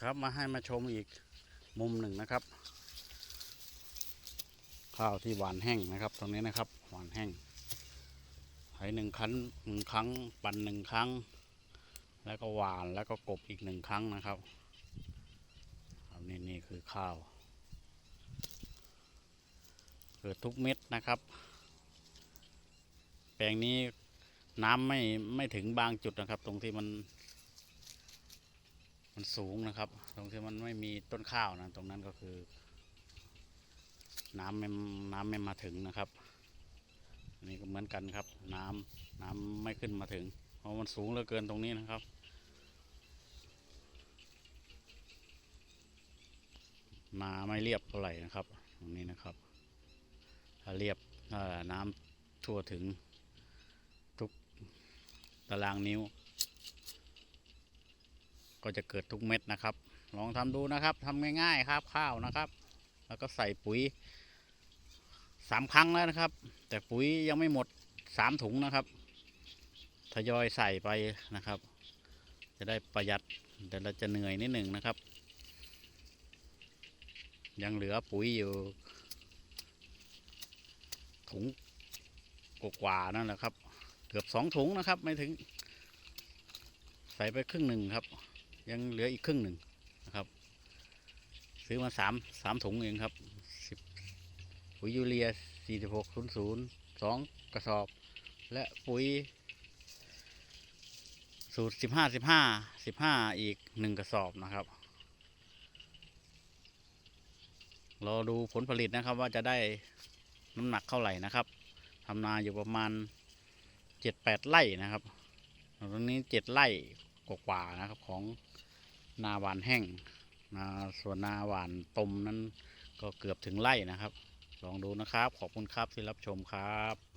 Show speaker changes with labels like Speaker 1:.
Speaker 1: ครับมาให้มาชมอีกมุมหนึ่งนะครับ ข้าวที่หวานแห้งนะครับ ตรงนี้นะครับหวานแห้งไถหนึ่งครั้งหนึ่งครั้ง ปั่นหนึ่งครั้ง แล้วก็หวานแล้วก็กบอีกหนึ่งครั้งนะครับนี่นี่คือข้าวเกิดทุกเม็ดนะครับ แปลงนี้น้ำไม่ไม่ถึงบางจุดนะครับ ตรงที่มัน มันสูงนะครับ ตรงที่มันไม่มีต้นข้าวนะ ตรงนั้นก็คือ น้ำไม่น้ำไม่มาถึงนะครับอันนี้ก็เหมือนกันครับ น้ำน้ำไม่ขึ้นมาถึง เพราะมันสูงเหลือเกินตรงนี้นะครับมาไม่เรียบเท่าไหร่นะครับ ตรงนี้นะครับ ถ้าเรียบถ้าน้ำทั่วถึงทุกตารางนิ้ว ก็จะเกิดทุกเม็ดนะครับ ลองทำดูนะครับทำง่ายๆครับข้าวนะครับ แล้วก็ใส่ปุ๋ยสามครั้งแล้วนะครับ แต่ปุ๋ยยังไม่หมดสามถุงนะครับทยอยใส่ไปนะครับ จะได้ประหยัดแต่เราจะเหนื่อยนิดหนึ่งนะครับ ยังเหลือปุ๋ยอยู่ถุงกว่านั่นแหละครับ เกือบสองถุงนะครับ ไม่ถึง ใส่ไปครึ่งหนึ่งครับ ยังเหลืออีกครึ่งหนึ่งนะครับ ซื้อมาสามสามถุงเองครับสิบปุ๋ยยูเรียสี่สิบหกศูนย์ศูนย์สองกระสอบ และปุ๋ย สูตรสิบห้าสิบห้าสิบห้าอีกหนึ่งกระสอบนะครับรอดูผลผลิตนะครับว่าจะได้น้ำหนักเท่าไหร่นะครับทำนาอยู่ประมาณเจ็ดแปดไร่นะครับ ตรงนี้เจ็ดไร่ กว่าๆนะครับของนาหวานแห้งนาส่วนนาหวานตมนั้นก็เกือบถึงไร่นะครับ ลองดูนะครับ ขอบคุณครับที่รับชมครับ